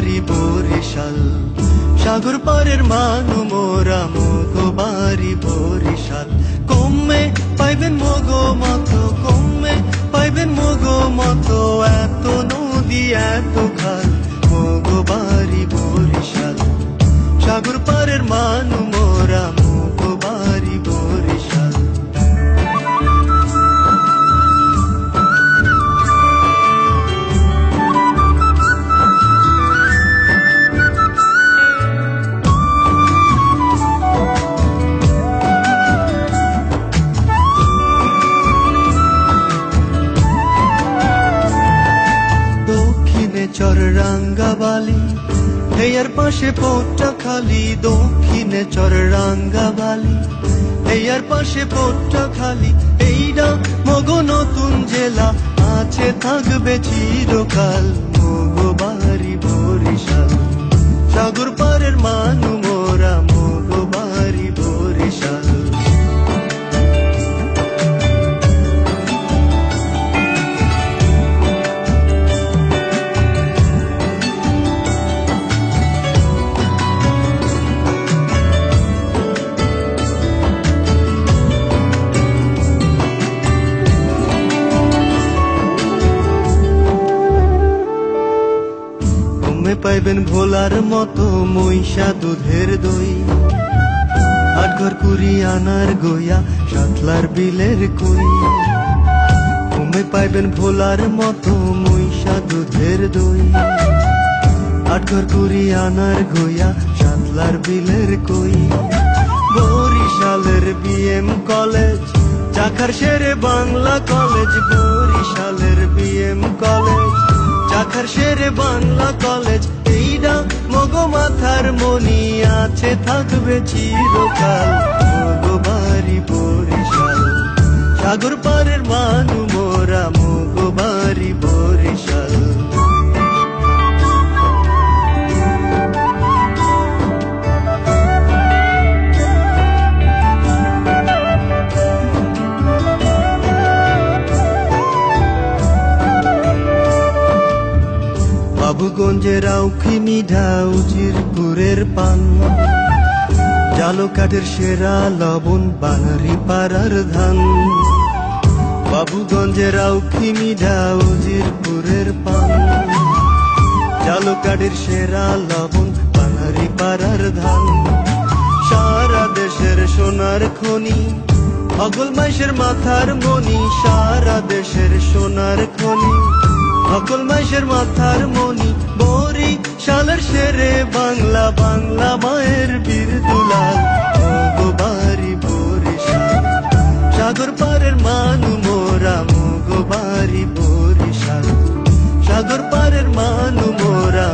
বাড়ি বরিশাল সাগর পারের মানু, মোরা মগো বাড়ি বরিশাল কমে পাইবেন মগো মতো, কমে পাইবেন মগো মতো, এত নদী, এত খাল, মগো বাড়ি বরিশাল সাগর পারের মানু চর রাঙ্গাবালি। হেয়ার পাশে পোটটা খালি, দক্ষিণে চর রাঙ্গাবালি। হেয়ার পাশে পোটটা খালি, এইডা মগো নতুন জেলা। আছে থাকবে চিরকাল মগো পাইবেন ভোলার মতো মহিষা দুধের দই। আটঘর কুড়ি আনার গইয়া সাতলার বিলের কই। তুমি পাইবেন ভোলার মতো মহিষা দুধের দই। আটঘর কুড়ি আনার গইয়া সাতলার বিলের কই। বরিশালের বিএম কলেজ, চাখার শেরে বাংলা কলেজ। বরিশালের বিএম কলেজ চাখার শেরে বাংলা কলেজ, এইডা মগো মাথার মনি আছে, থাকবে চিরকাল মগো বাড়ি বরিশাল। সাগর পারের মানু মোরা মগো বাড়ি বাবুগঞ্জের আউখি মিঠা উজিরপুরের পান। জালো কাঠের সেরা লবণ বানারি পাড়ার ধান। বাবুগঞ্জের আউখি মিঠা উজিরপুরের পান। জালো কাঠের সেরা লবণ বানারি পাড়ার ধান। সারা দেশের সোনার খনি, অগল মাইশের মাথার মনি। সারা দেশের সোনার খনি। সকল মাসের মাথার মনি বরি শালার শেরে বাংলা বাংলা মায়ের বীর দুলাল। বাড়ি বরিশাল, সাগর পারের মানু মোরা মগবারি বাড়ি বরিশাল। সাগর পারের মানু মোরা